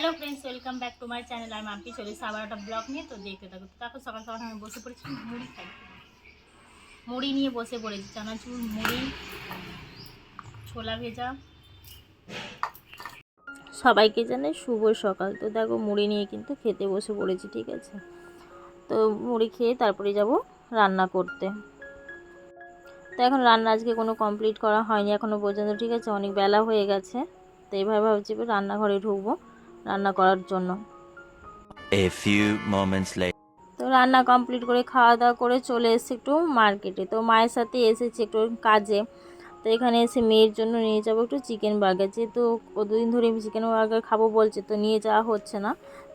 Hello friends, welcome back to my channel. আমি মাম্পি চলে এসেছি আবার একটা ব্লগ নিয়ে, তো দেখতে থাকো। তারপর সকাল সকাল আমি বসে পড়েছি, মুড়ি খাই। মুড়ি নিয়ে বসে পড়েছি, চানাচুর, মুড়ি, ছোলা ভেজা। সবাইকে জানে শুভ সকাল। তো দেখো, মুড়ি নিয়ে কিন্তু খেতে বসে পড়েছি, ঠিক আছে? তো মুড়ি খেয়ে তারপরে যাব রান্না করতে। তো এখন রান্না আজকে কোনো কমপ্লিট করা হয়নি এখনও পর্যন্ত, ঠিক আছে? অনেক বেলা হয়ে গেছে, তো এইভাবে ভাবছি রান্নাঘরে ঢুকবো। রান্না করার জন্য। A few moments later. তো রান্না কমপ্লিট করে খাওয়া দাওয়া করে চলে এসেছি একটু মার্কেটে তো মায়ের সাথে এসেছি একটু কাজে। তো এখানে এসে মেয়ের জন্য নিয়ে যাব একটু চিকেন বার্গার যেহেতু ও দুদিন ধরে চিকেন বার্গার খাব বলছে তো নিয়ে যাওয়া হচ্ছে না।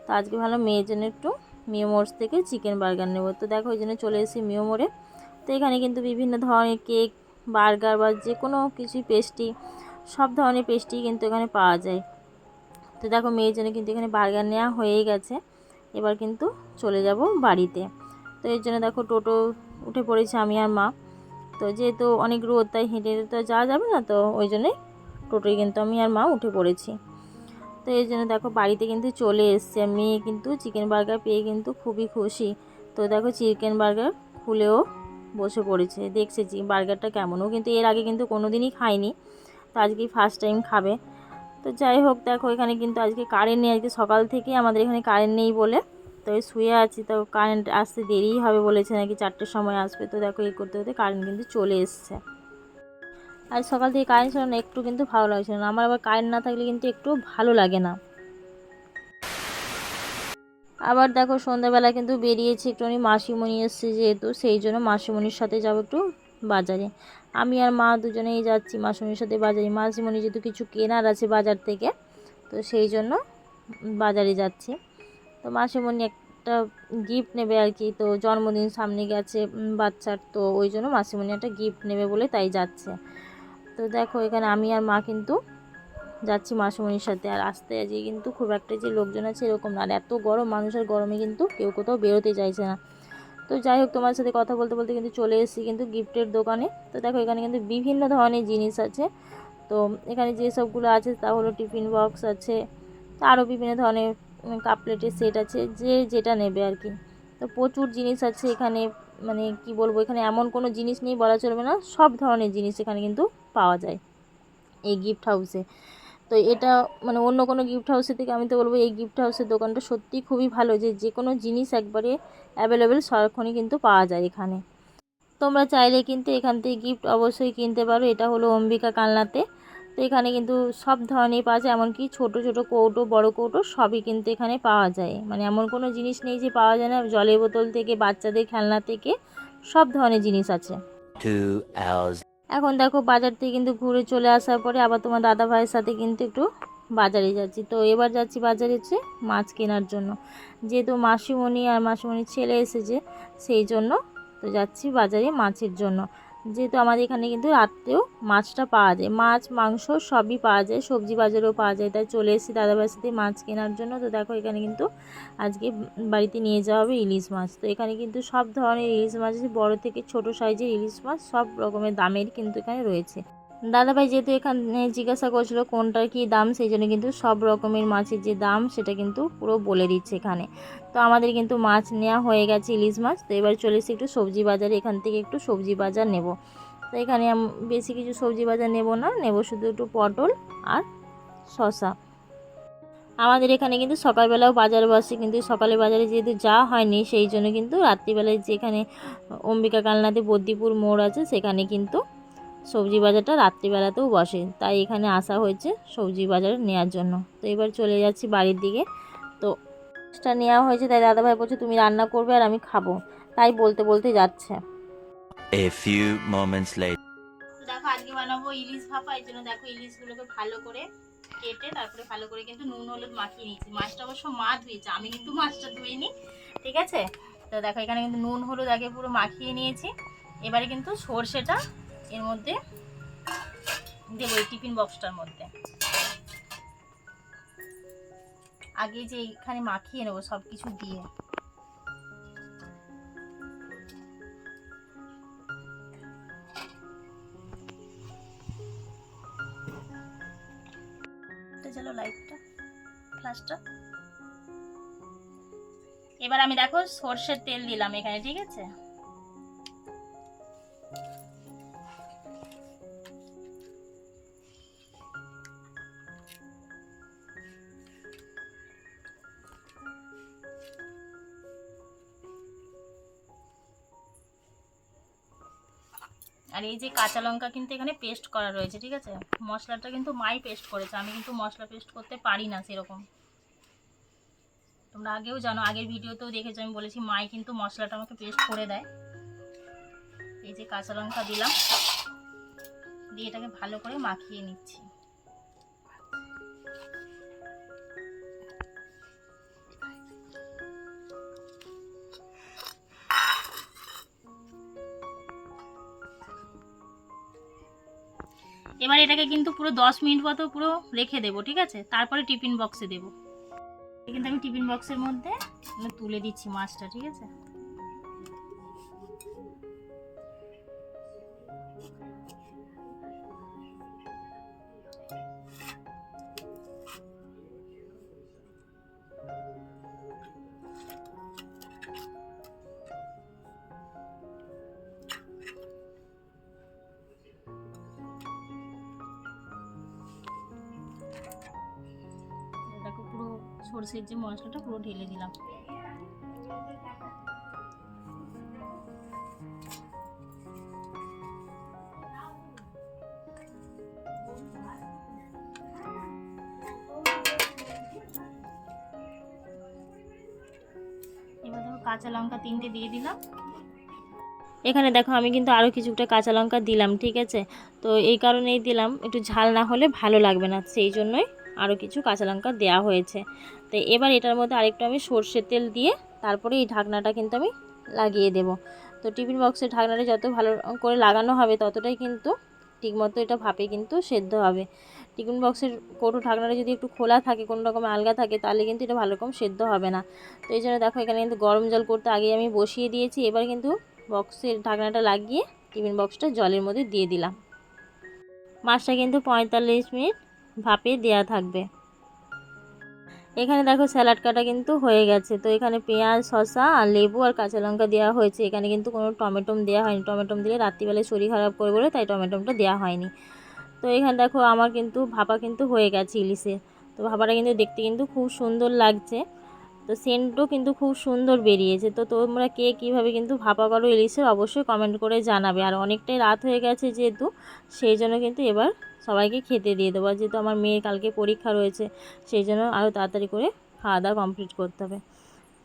তো আজকে ভালো মেয়ের জন্য একটু মিওমোড়স থেকে চিকেন বার্গার নেব। তো দেখো ওই জন্য চলে এসেছি মিওমোড়ে তো এখানে কিন্তু বিভিন্ন ধরনের কেক বার্গার বা যে কোনো কিছুই পেস্ট্রি সব ধরনের পেস্ট্রি কিন্তু এখানে পাওয়া যায়। তো দেখো মেয়ের জন্য কিন্তু এখানে বার্গার নেওয়া হয়েই গেছে। এবার কিন্তু চলে যাব বাড়িতে। তো এর জন্য দেখো টোটো উঠে পড়েছি আমি আর মা। তো যেহেতু অনেক রোদ, তাই হেঁটে হেঁটে তো যাওয়া যাবে না, তো ওই জন্যই টোটোয় কিন্তু আমি আর মা উঠে পড়েছি। তো এই জন্য দেখো বাড়িতে কিন্তু চলে এসছে। মেয়ে কিন্তু চিকেন বার্গার পেয়ে কিন্তু খুবই খুশি। তো দেখো চিকেন বার্গার খুলেও বসে পড়েছে। দেখছে বার্গারটা কেমন ও কিন্তু এর আগে কিন্তু কোনো দিনই খায়নি। তো আজকেই ফার্স্ট টাইম খাবে। তো যাই হোক, দেখো এখানে কিন্তু আজকে কারেন্ট নেই, আজকে সকাল থেকে আমাদের এখানে কারেন্ট নেই বলে। তো শুয়ে আছি, তো কারেন্ট আসতে দেরিই হবে বলেছে নাকি চারটের সময় আসবে। তো দেখো এই করতে করতে কারেন্ট কিন্তু চলে এসছে। আজ সকাল থেকে কারেন্ট ছিল না, একটু কিন্তু ভালো লাগছিল না। আমার আবার কারেন্ট না থাকলে কিন্তু একটু ভালো লাগে না। আবার দেখো সন্ধ্যাবেলা কিন্তু বেরিয়েছি, একটুখানি মাসিমণি এসছে যেহেতু, সেই জন্য মাসিমণির সাথে যাব একটু। বাজারে। আমি আর মা দুজনেই যাচ্ছি মাসিমণির সাথে বাজারে। মাসিমণি যেহেতু কিছু কেনার আছে বাজার থেকে, তো সেই জন্য বাজারে যাচ্ছি। তো মাসিমণি একটা গিফট নেবে আর কি, তো জন্মদিন সামনে গেছে বাচ্চার, তো ওই জন্য মাসিমণি একটা গিফট নেবে বলে তাই যাচ্ছে। তো দেখো এখানে আমি আর মা কিন্তু যাচ্ছি মাসিমণির সাথে। আর আসতে আজকে কিন্তু খুব একটা যে লোকজন আছে এরকম না। আর এত গরম, মানুষের গরমে কিন্তু কেউ কোথাও বেরোতে চাইছে না। তো যাই হোক, তোমার সাথে কথা বলতে বলতে কিন্তু চলে এসেছি কিন্তু গিফটের দোকানে। তো দেখো, এখানে কিন্তু বিভিন্ন ধরনের জিনিস আছে। তো এখানে যে সবগুলো আছে তা হলো টিফিন বক্স আছে আরও বিভিন্ন ধরনের কাপ প্লেটের সেট আছে, যে যেটা নেবে আর কি। তো প্রচুর জিনিস আছে এখানে মানে কি বলব, এখানে এমন কোনো জিনিস নেই বলা চলবে না, সব ধরনের জিনিস এখানে কিন্তু পাওয়া যায় এই গিফট হাউসে। তো এটা মানে অন্য কোনো গিফট হাউসের থেকে আমি তো বলব এই গিফট হাউসের দোকানটা সত্যি খুবই ভালো যে যে কোনো জিনিস একবারে অ্যাভেলেবেল সারাক্ষণই কিন্তু পাওয়া যায় এখানে। তোমরা চাইলে কিন্তু এখান থেকে গিফট অবশ্যই কিনতে পারো, এটা হলো অম্বিকা কালনাতে। তো এখানে কিন্তু সব ধরনের পাওয়া যায়, এমনকি ছোট ছোট কৌটো, বড় কৌটো সবই কিন্তু এখানে পাওয়া যায়। মানে এমন কোনো জিনিস নেই যে পাওয়া যায় না, জলের বোতল থেকে, বাচ্চাদের খেলনা থেকে সব ধরনের জিনিস আছে. এখন দেখো বাজার থেকে কিন্তু ঘুরে চলে আসার পরে আবার তোমার দাদা ভাইয়ের সাথে কিন্তু একটু বাজারে যাচ্ছি। তো এবার যাচ্ছি বাজারে হচ্ছে মাছ কেনার জন্য। যেহেতু মাসিমণি আর মাসিমণির ছেলে এসেছে, সেই জন্য তো যাচ্ছি বাজারে মাছের জন্য। যেহেতু আমাদের এখানে কিন্তু রাত্রেও মাছটা পাওয়া যায়। মাছ, মাংস সবই পাওয়া যায়, সবজি বাজারেও পাওয়া যায়। তাই চলে এসেছি দাদাবার সাথে মাছ কেনার জন্য। তো দেখো এখানে কিন্তু আজকে বাড়িতে নিয়ে যাওয়া হবে ইলিশ মাছ। তো এখানে কিন্তু সব ধরনের ইলিশ মাছ আছে, বড় থেকে ছোট সাইজের ইলিশ মাছ, সব রকমের দামের কিন্তু এখানে রয়েছে। দাদাভাই যেহেতু এখানে জিজ্ঞাসা করছিল কোনটার কী দাম, সেই জন্য কিন্তু সব রকমের মাছের যে দাম, সেটা কিন্তু পুরো বলে দিচ্ছে এখানে। তো আমাদের কিন্তু মাছ নেওয়া হয়ে গেছে ইলিশ মাছ, তো এবার চলে এসেছি একটু সবজি বাজারে, এখান থেকে একটু সবজি বাজার নেব। তো এখানে বেশি কিছু সবজি বাজার নেব না, নেব শুধু একটু পটল আর শশা আমাদের এখানে কিন্তু সকালবেলাও বাজার বসে, কিন্তু সকালে বাজারে যেহেতু যাওয়া হয়নি, সেই জন্য কিন্তু রাত্রিবেলায় যেখানে অম্বিকা কালনাতে বদ্দিপুর মোড় আছে, সেখানে কিন্তু সবজি বাজারটা রাত্রিবেলাতেও বসে। তাই এখানে আসা হয়েছে সবজি বাজার নেওয়ার জন্য। তো এবার চলে যাচ্ছি বাড়ির দিকে। তো মাছটা নেওয়া হয়েছে তাই দাদাভাই বলছে তুমি রান্না করবে আর আমি খাব। তাই বলতে বলতে যাচ্ছে। A few moments later. দেখো আজকে বানাবো ইলিশ ভাপা এই জন্য দেখো ইলিশগুলোকে ভালো করে কেটে তারপরে ভালো করে কিন্তু নুন হলুদ মাখিয়ে নিয়েছি। মাছটা অবশ্য মা ধুয়েছে আমি কিন্তু মাছটা ধুইনি ঠিক আছে? তো দেখো এখানে কিন্তু নুন হলুদ আগে পুরো মাখিয়ে নিয়েছি। এবারে কিন্তু সর্ষেটা এর মধ্যে দেবো এই টিফিন বক্সটার মধ্যে। আগে যে এখানে মাখিয়ে নেব সব কিছু দিয়ে এবার আমি দেখো সর্ষের তেল দিলাম এখানে, ঠিক আছে? আর এই যে কাঁচা লঙ্কা কিন্তু এখানে পেস্ট করা রয়েছে, ঠিক আছে? মশলাটা কিন্তু মাই পেস্ট করেছে, আমি কিন্তু মশলা পেস্ট করতে পারি না সেরকম। তোমরা আগেও জানো, আগের ভিডিওতেও দেখেছ, আমি বলেছি মাই কিন্তু মশলাটা আমাকে পেস্ট করে দেয়। এই যে কাঁচা লঙ্কা দিলাম, দিয়ে এটাকে ভালো করে মাখিয়ে নিচ্ছি। এবার এটাকে কিন্তু পুরো দশ মিনিট মতো পুরো রেখে দেবো, ঠিক আছে? তারপরে টিফিন বক্সে দেবো। কিন্তু আমি টিফিন বক্সের মধ্যে তুলে দিচ্ছি মাছটা, ঠিক আছে? সরষের যে মশলাটা পুরো ঢেলে দিলাম। কাঁচা লঙ্কা তিনটে দিয়ে দিলাম। এখানে দেখো আমি কিন্তু আরও কিছুটা কাঁচা লঙ্কা দিলাম, ঠিক আছে? তো এই কারণেই দিলাম, একটু ঝাল না হলে ভালো লাগবে না, সেই জন্যই আরও কিছু কাঁচা লঙ্কা দেওয়া হয়েছে। তো এবার এটার মধ্যে আরেকটু আমি সর্ষের তেল দিয়ে তারপরে এই ঢাকনাটা কিন্তু আমি লাগিয়ে দেব। তো টিফিন বক্সের ঢাকনাটা যত ভালো করে লাগানো হবে ততটাই কিন্তু ঠিকমতো এটা ভাপে কিন্তু সেদ্ধ হবে। টিফিন বক্সের কৌটো ঢাকনাটা যদি একটু খোলা থাকে, কোনো রকম আলগা থাকে, তাহলে কিন্তু এটা ভালো রকম সেদ্ধ হবে না। তো এই জন্য দেখো এখানে কিন্তু গরম জল করতে আগে আমি বসিয়ে দিয়েছি। এবার কিন্তু বক্সের ঢাকনাটা লাগিয়ে টিফিন বক্সটা জলের মধ্যে দিয়ে দিলাম। মাছটা কিন্তু পঁয়তাল্লিশ মিনিট ভাপে দেয়া থাকবে। এখানে দেখো স্যালাড কাটা কিন্তু হয়ে গেছে। তো এখানে পেঁয়াজ, শসা আর লেবু আর কাঁচা লঙ্কা দেওয়া হয়েছে। এখানে কিন্তু কোনো টমেটোম দেওয়া হয়নি। টমেটোম দিলে রাত্রিবেলায় শরীর খারাপ করে বলে তাই টমেটোমটা দেওয়া হয়নি। তো এখানে দেখো আমার কিন্তু, ভাপা কিন্তু হয়ে গেছে ইলিশে। তো ভাপাটা কিন্তু দেখতে কিন্তু খুব সুন্দর লাগছে। তো সেন্টও কিন্তু খুব সুন্দর বেরিয়েছে। তো তোমরা কে কীভাবে কিন্তু ভাপা করো ইলিশের অবশ্যই কমেন্ট করে জানাবে। আর অনেকটাই রাত হয়ে গেছে যেহেতু, সেই জন্য কিন্তু এবার সবাইকে খেতে দিয়ে দেবো। যেহেতু আমার মেয়ের কালকে পরীক্ষা রয়েছে, সেই জন্য আরও তাড়াতাড়ি করে খাওয়া দাওয়া কমপ্লিট করতে হবে।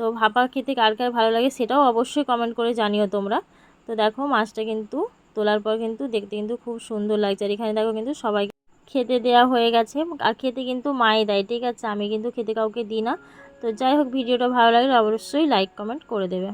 তো ভাপা খেতে কার কার ভালো লাগে সেটাও অবশ্যই কমেন্ট করে জানিও তোমরা। তো দেখো মাছটা কিন্তু তোলার পর কিন্তু দেখতে কিন্তু খুব সুন্দর লাগছে। আর এখানে দেখো কিন্তু সবাই খেতে দেওয়া হয়ে গেছে। আর খেতে কিন্তু মায়ে দেয়, ঠিক আছে? আমি কিন্তু খেতে কাউকে দিই না। তো যাই হোক, ভিডিওটা ভালো লাগলে অবশ্যই লাইক কমেন্ট করে দেবে।